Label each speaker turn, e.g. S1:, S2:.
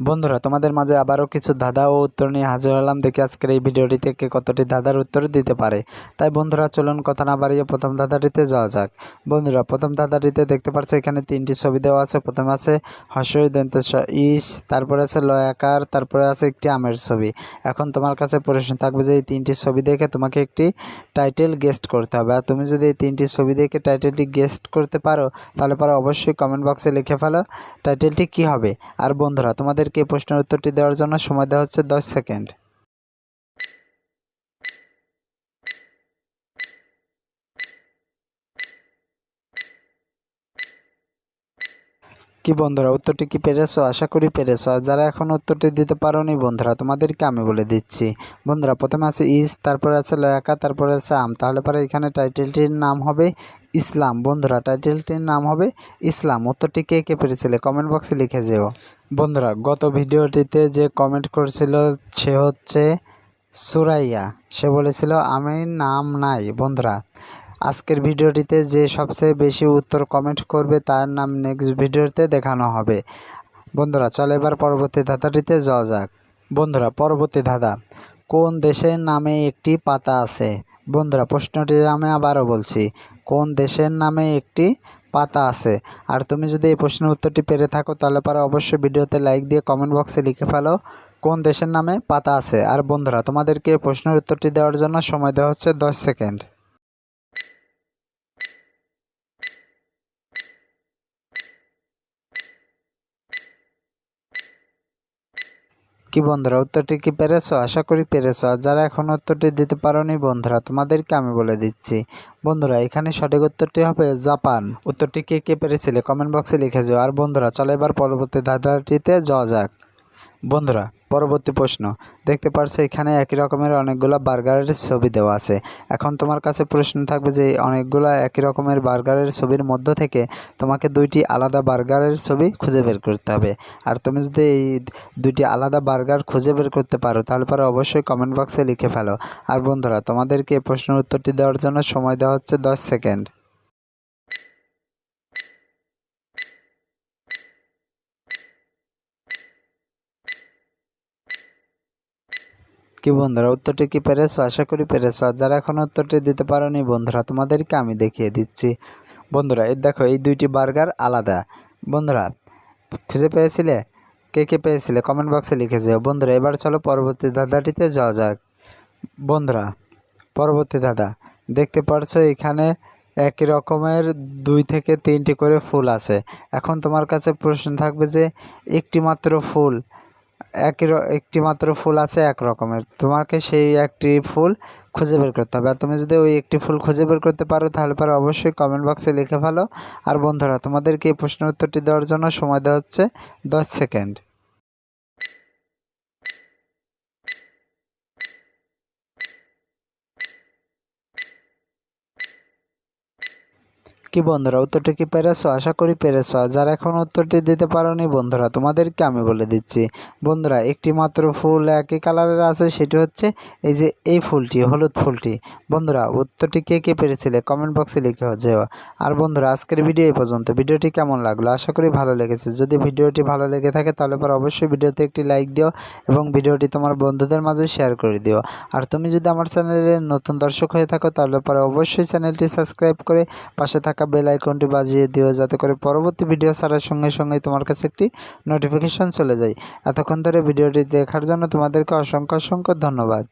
S1: বন্ধুরা, তোমাদের মাঝে আবারও কিছু ধাঁধা ও উত্তর নিয়ে হাজির হলাম। দেখি আজকের এই ভিডিওটি থেকে কতটি ধাঁধার উত্তর দিতে পারে। তাই বন্ধুরা, চলুন কথা না বাড়িয়ে প্রথম ধাঁধাটিতে যাওয়া যাক। বন্ধুরা, প্রথম ধাঁধাটিতে দেখতে পাচ্ছ এখানে তিনটি ছবি দেওয়া আছে। প্রথমে আছে হর্ষই দন্ত ইস, তারপরে আছে লয়াকার, তারপরে আছে একটি আমের ছবি। এখন তোমার কাছে প্রশ্ন থাকবে যে এই তিনটি ছবি দেখে তোমাকে একটি টাইটেল গেস্ট করতে হবে। আর তুমি যদি এই তিনটি ছবি দেখে টাইটেলটি গেস্ট করতে পারো, তাহলে পরে অবশ্যই কমেন্ট বক্সে লিখে ফেলো টাইটেলটি কি হবে। আর বন্ধুরা তোমাদেরকে এই প্রশ্নের উত্তরটি দেওয়ার জন্য সময় দেওয়া হচ্ছে দশ সেকেন্ড। কি বন্ধুরা, উত্তরটি কি পেরেছ? আশা করি পেরেছ। আর যারা এখন উত্তরটি দিতে পারোনি, বন্ধুরা, তোমাদেরকে আমি বলে দিচ্ছি। বন্ধুরা, প্রথমে আছে ইস, তারপরে আছে লয়াকা, তারপরে আছে আম। তাহলে পরে এখানে টাইটেলটির নাম হবে ইসলাম। বন্ধুরা টাইটেলটির নাম হবে ইসলাম। উত্তরটি কে কে পেরেছিলে? কমেন্ট বক্সে লিখে যেও। বন্ধুরা, গত ভিডিওটিতে যে কমেন্ট করেছিল সে হচ্ছে সুরাইয়া। সে বলেছিল, আমি নাম নাই। বন্ধুরা, আজকের ভিডিওটিতে যে সবচেয়ে বেশি উত্তর কমেন্ট করবে তার নাম নেক্সট ভিডিওতে দেখানো হবে। বন্ধুরা, চলো এবার পরবর্তী ধাঁধাটিতে যাওয়া যাক। বন্ধুরা, পরবর্তী ধাঁধা, কোন দেশের নামে একটি পাতা আছে? বন্ধুরা, প্রশ্নটি আমি আবারও বলছি কোন দেশের নামে একটি পাতা আছে? আর তুমি যদি এই প্রশ্নের উত্তরটি পেরে থাকো, তাহলে পরে অবশ্যই ভিডিওতে লাইক দিয়ে কমেন্ট বক্সে লিখে ফেলো কোন দেশের নামে পাতা আছে। আর বন্ধুরা, তোমাদেরকে প্রশ্নের উত্তরটি দেওয়ার জন্য সময় দেওয়া হচ্ছে দশ সেকেন্ড। কি বন্ধুরা, উত্তরটি কি পেরেছ? আশা করি পেরেছ। আর যারা এখন উত্তরটি দিতে পারোনি বন্ধুরা, তোমাদেরকে আমি বলে দিচ্ছি। বন্ধুরা, এখানে সঠিক উত্তরটি হবে জাপান। উত্তরটি কে কে পেরেছিলে? কমেন্ট বক্সে লিখে যাও। আর বন্ধুরা, চলো এবার পরবর্তী ধারাটিতে যাওয়া যাক। বন্ধুরা, পরবর্তী প্রশ্ন। দেখতে পারছ, এখানে একই রকমের অনেকগুলো বার্গারের ছবি দেওয়া আছে। এখন তোমার কাছে প্রশ্ন থাকবে যে অনেকগুলো একই রকমের বার্গারের ছবির মধ্য থেকে তোমাকে দুইটি আলাদা বার্গারের ছবি খুঁজে বের করতে হবে। আর তুমি যদি এই দুইটি আলাদা বার্গার খুঁজে বের করতে পারো, তাহলে পরে অবশ্যই কমেন্ট বক্সে লিখে ফেলো। আর বন্ধুরা, তোমাদেরকে প্রশ্নের উত্তরটি দেওয়ার জন্য সময় দেওয়া হচ্ছে দশ সেকেন্ড। কি বন্ধুরা, উত্তরটি কি পেরেছ? আশা করি পেরেছ। যারা এখন উত্তরটি দিতে পারোনি বন্ধুরা, তোমাদেরকে আমি দেখিয়ে দিচ্ছি। বন্ধুরা, এই দেখো, এই দুইটি বার্গার আলাদা। বন্ধুরা, খুঁজে পেয়েছিলে? কে কে পেয়েছিলে? কমেন্ট বক্সে লিখে যাও। বন্ধুরা, এবার চলো পরবর্তী দাদাটিতে যাওয়া যাক। বন্ধুরা, পরবর্তী দাদা দেখতে পারছ, এখানে একই রকমের দুই থেকে তিনটি করে ফুল আছে। এখন তোমার কাছে প্রশ্ন থাকবে যে একটি মাত্র ফুল একই একটি মাত্র ফুল আছে এক রকমের। তোমাকে সেই একটি ফুল খুঁজে বের করতে হবে। আর তুমি যদি ওই একটি ফুল খুঁজে বের করতে পারো, তাহলে পরে অবশ্যই কমেন্ট বক্সে লিখে ফেলো। আর বন্ধুরা, তোমাদেরকে এই প্রশ্নের উত্তরটি দেওয়ার জন্য সময় দেওয়া হচ্ছে দশ সেকেন্ড। কি বন্ধুরা উত্তরটি কি পেরেছ? আশা করি পেরেছ। যারা এখন উত্তরটি দিতে পারোনি বন্ধুরা, তোমাদেরকে আমি বলে দিচ্ছি। বন্ধুরা, একটি মাত্র ফুল একই কালারের আছে, সেটি হচ্ছে এই যে এই ফুলটি, হলুদ ফুলটি। বন্ধুরা, উত্তরটি কে কে পেরেছিলে? কমেন্ট বক্সে লিখে যেও। আর বন্ধুরা, আজকের ভিডিও এই পর্যন্ত। ভিডিওটি কেমন লাগল? আশা করি ভালো লেগেছে। যদি ভিডিওটি ভালো লেগে থাকে, তাহলে পর অবশ্যই ভিডিওতে একটি লাইক দিও এবং ভিডিওটি তোমার বন্ধুদের মাঝে শেয়ার করে দিও। আর তুমি যদি আমার চ্যানেলের নতুন দর্শক হয়ে থাকো, তাহলে পরে অবশ্যই চ্যানেলটি সাবস্ক্রাইব করে পাশে থাকা বেল আইকনটি বাজিয়ে দিও যাতে করে পরবর্তী ভিডিও ছাড়ার সঙ্গে সঙ্গে তোমার কাছে একটি নোটিফিকেশন চলে যায়। এতক্ষণ ধরে ভিডিওটি দেখার জন্য তোমাদেরকে অসংখ্য অসংখ্য ধন্যবাদ।